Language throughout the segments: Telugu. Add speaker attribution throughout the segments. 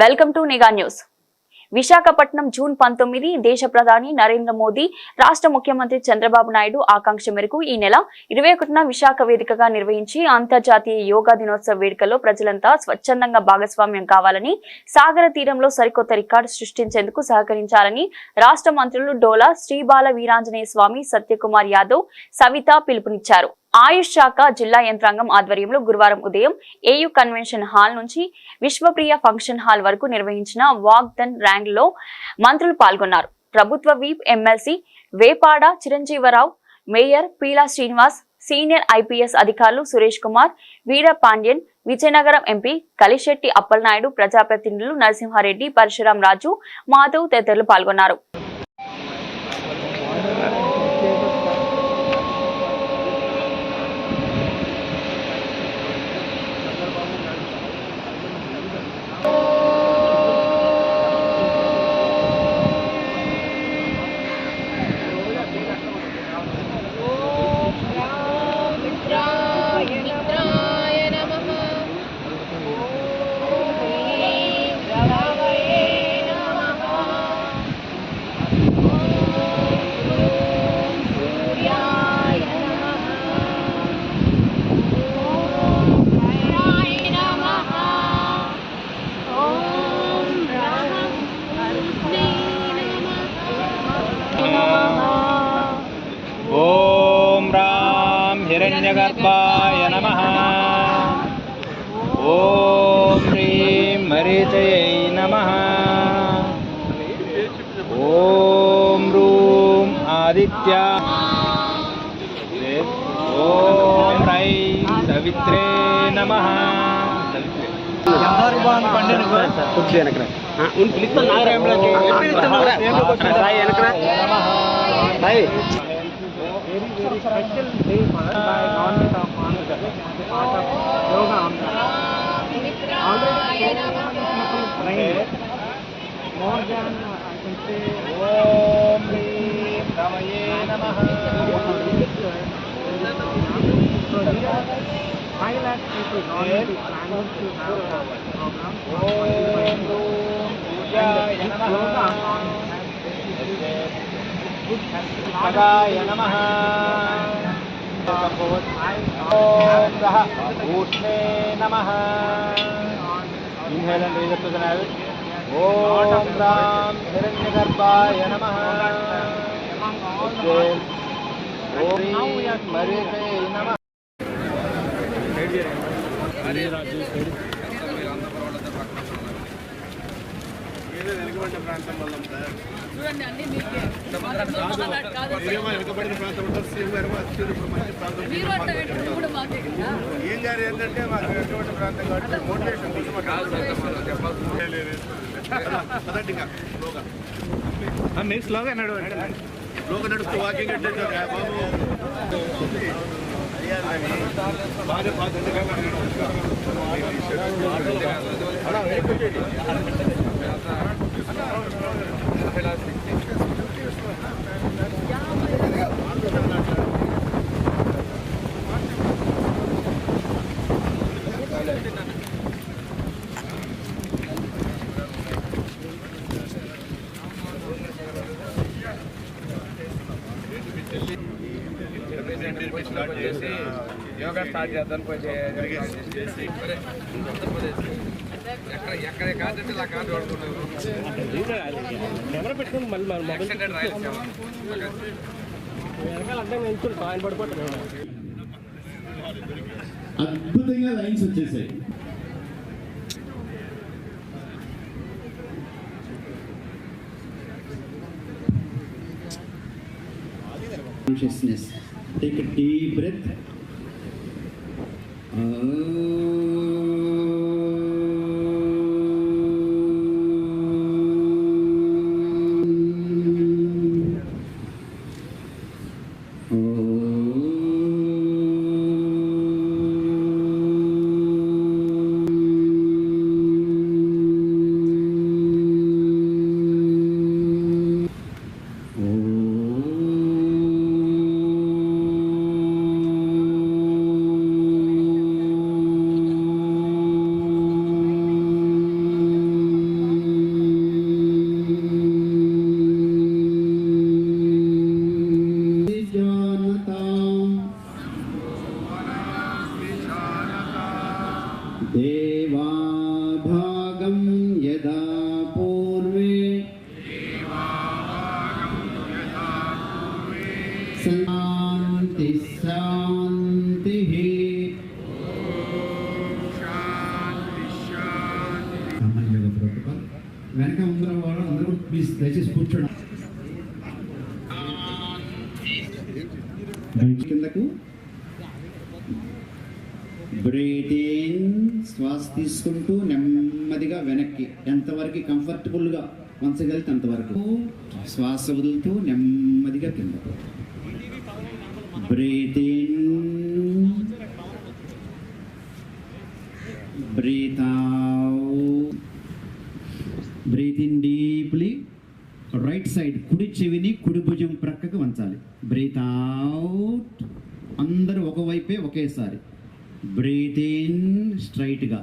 Speaker 1: Welcome to Nigha news Visakhapatnam June పంతొమ్మిది దేశ ప్రధాని నరేంద్ర మోదీ రాష్ట్ర ముఖ్యమంత్రి చంద్రబాబు నాయుడు ఆకాంక్ష మేరకు ఈ నెల ఇరవై ఒకటిన విశాఖ వేదికగా నిర్వహించి అంతర్జాతీయ యోగా దినోత్సవ వేడుకలో ప్రజలంతా స్వచ్ఛందంగా భాగస్వామ్యం కావాలని సాగర తీరంలో సరికొత్త రికార్డు సృష్టించేందుకు సహకరించాలని రాష్ట్ర మంత్రులు డోలా శ్రీబాల వీరాంజనేయ స్వామి సత్యకుమార్ యాదవ్ సవిత పిలుపునిచ్చారు ఆయుష్ శాఖ జిల్లా యంత్రాంగం ఆధ్వర్యంలో గురువారం ఉదయం ఏయు కన్వెన్షన్ హాల్ నుంచి విశ్వప్రియ ఫంక్షన్ హాల్ వరకు నిర్వహించిన దన్ ర్యాంగ్ లో మంత్రులు పాల్గొన్నారు ప్రభుత్వ whip MLC Vepada Chiranjeevarao mayor Peela Srinivas senior IPS అధికారులు సురేష్ కుమార్ వీర పాండ్యన్ విజయనగరం ఎంపీ కలిశెట్టి అప్పలనాయుడు ప్రజాప్రతినిధులు నరసింహారెడ్డి పరశురాం రాజు మాధవ్ తదితరులు పాల్గొన్నారు
Speaker 2: हिरण्यगर्भाय नमः ॐ ह्रीं मरीचयै नमः ॐ ह्रूं आदित्या ॐ ह्रैं सवित्रे नमः
Speaker 3: मित्राय नमः
Speaker 2: ॐ ह्रीं रमये नमः ॐ ह्रूं पूजाय नमः भगाय नमः ॐ सः ऊष्णे नमः Inhale and raise up to ఓం సహ ఊష్ణే నమ ఇన్హేల్ అండ్ రీజర్ ఓం రామ్ హిరణ్యగర్భాయ నమ ప్రాంతం వల్ల సార్
Speaker 4: ఏం గారు ఏంటంటే మాకు ఎటువంటి ప్రాంతం కాబట్టి మోటివేషన్ కోసం పదండి ఇంకా స్లోగా
Speaker 2: మీరు స్లోగా నడు
Speaker 4: స్లోగా నడుస్తూ వాకింగ్ అంటే బాబు బాగా స్టార్ట్ చేసి
Speaker 5: యోగా స్టార్ట్ చేద్దాం కొంచెం ఎక్కడ ఎక్కడ కాదంటే ఇలా కాదు వాడుకున్నాను
Speaker 6: కెమెరా పెట్టుకుని మళ్ళీ మన మొబైల్
Speaker 5: ఎక్స్టెండెడ్ రాయలసీమ
Speaker 6: వెనకాల అడ్డం ఎంచుకుని ఆయన పడిపోతాడు
Speaker 7: అద్భుతంగా లైన్స్ వచ్చేసాయి కాన్షియస్నెస్ టేక్ డీప్ బ్రెత్ देवाभागं यदा पूर्वे शान्तिः शान्तिः వెనక ముందర వాళ్ళు అందరూ ప్లీజ్ దయచేసి కూర్చోండి కిందకు బ్రీతింగ్ శ్వాస తీసుకుంటూ నెమ్మదిగా వెనక్కి ఎంతవరకు కంఫర్టబుల్గా వంచగలిగితే అంతవరకు శ్వాస వదులుతూ నెమ్మదిగా కింద breathe in breathe breathe in deeply right side కుడి చెవిని కుడి భుజం ప్రక్కకు వంచాలి బ్రీత్ అవుట్ అందరూ ఒకవైపే ఒకేసారి బ్రీత్ ఇన్ స్ట్రైట్గా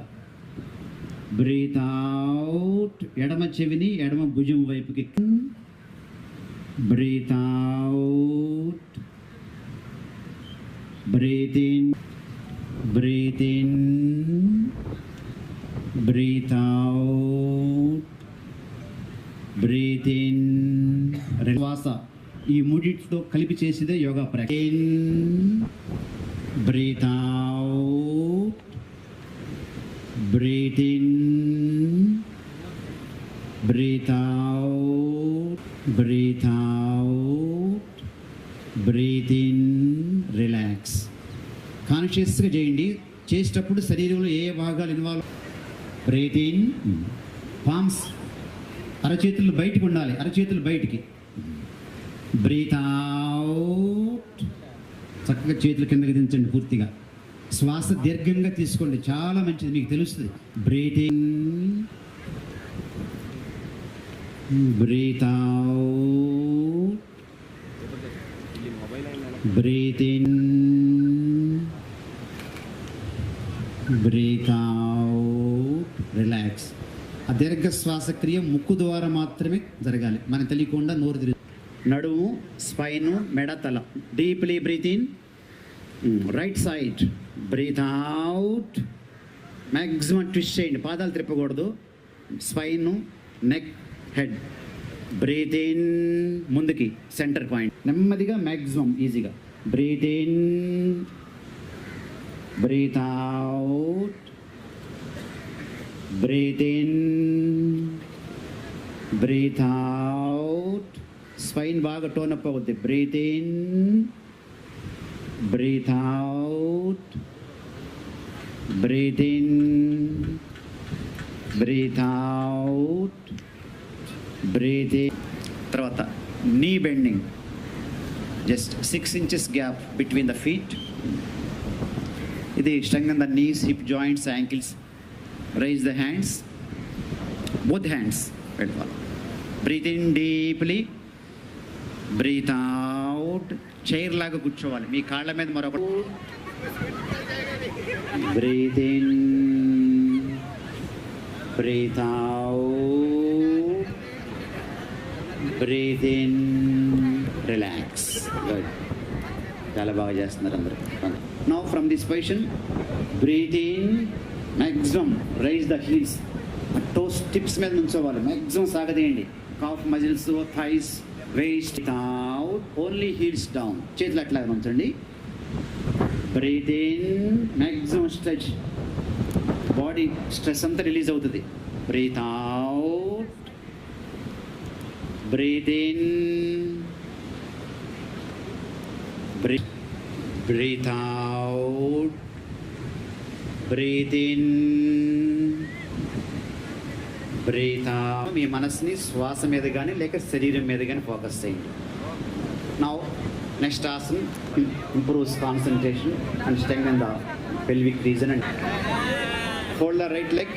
Speaker 7: బ్రీత్ అవుట్ ఎడమ చెవిని ఎడమ భుజం వైపుకి breathe out breathe in breathe in breathe out breathe in శ్వాస ఈ మూడింటితో కలిపి చేసేదే yoga practice breathe out breathe in, breathe out, breathe out, breathe in, relax. కాన్షియస్గా చేయండి చేసేటప్పుడు శరీరంలో ఏ భాగాలు ఇన్వాల్వ్ బ్రీత్ ఇన్ పామ్స్ అరచేతులు బయటకు ఉండాలి అరచేతులు బయటికి బ్రీత్ చక్కగా చేతులు కిందకి దించండి పూర్తిగా శ్వాస దీర్ఘంగా తీసుకోండి చాలా మంచిది మీకు తెలుస్తుంది breathing breathing out in relax ఆ దీర్ఘ శ్వాసక్రియ ముక్కు ద్వారా మాత్రమే జరగాలి మనం తెలియకుండా నోరు తిరిగి నడుము spine మెడతల deeply breathe in right side breathe out maximum twist చేయండి పాదాలు తిప్పకూడదు spine neck head breathe in ముందుకి సెంటర్ పాయింట్ నెమ్మదిగా మ్యాక్సిమం ఈజీగా breathe in breathe out breathe in breathe out spine బాగా టోన్ అప్ అవుద్ది breathe in breathe out Breathe in, breathe out, breathe in. తర్వాత knee bending just six inches gap between the feet ఇది ఇష్టంగా the knees hip joints ankles raise the hands both hands పెట్టుకోవాలి breathe in deeply breathe out chair లాగా కూర్చోవాలి మీ కాళ్ళ మీద మరొక Breathe in, breathe out, breathe in, relax. Good. చాలా బాగా చేస్తున్నారు అందరూ now from this position breathe in maximum raise the heels toes tips మీద నుంచోవాలి maximum సాగదేయండి calf muscles thighs waist out only heels down చేతులు అట్లాగే ఉంచండి breathe in maximum stretch body stress అంతా రిలీజ్ అవుతుంది breathe out breathe in breathe out breathe in breathe మీ మనసుని శ్వాస మీద కానీ లేక శరీరం మీద కానీ ఫోకస్ చేయండి Stasan improves concentration and strengthens the pelvic region. Fold the right leg